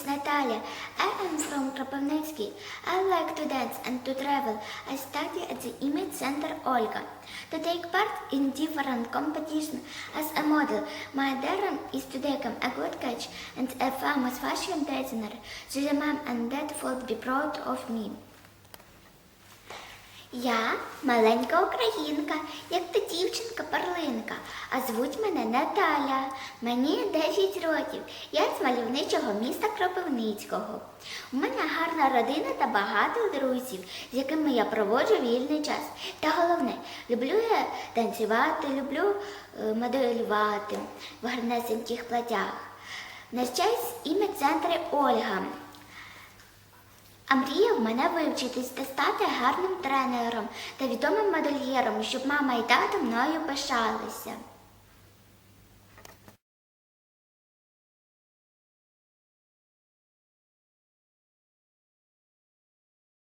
is Natalia. I am from Kropivnitsky. I like to dance and to travel. I study at the Image Center Olga. To take part in different competitions as a model, my dream is to become a good coach and a famous fashion designer. So the mom and dad will be proud of me. Я маленька українка, як та дівчинка перлинка, а звуть мене Наталя. Мені 10 років. Я з мальовничого міста Кропивницького. У мене гарна родина та багато друзів, з якими я проводжу вільний час. Та головне, люблю я танцювати, люблю е, моделювати в гарнесеньких платях. Навчаюсь в ім'я центрі Ольга. Мене вивчитись та стати гарним тренером та відомим модельєром, щоб мама і тато мною пишалися.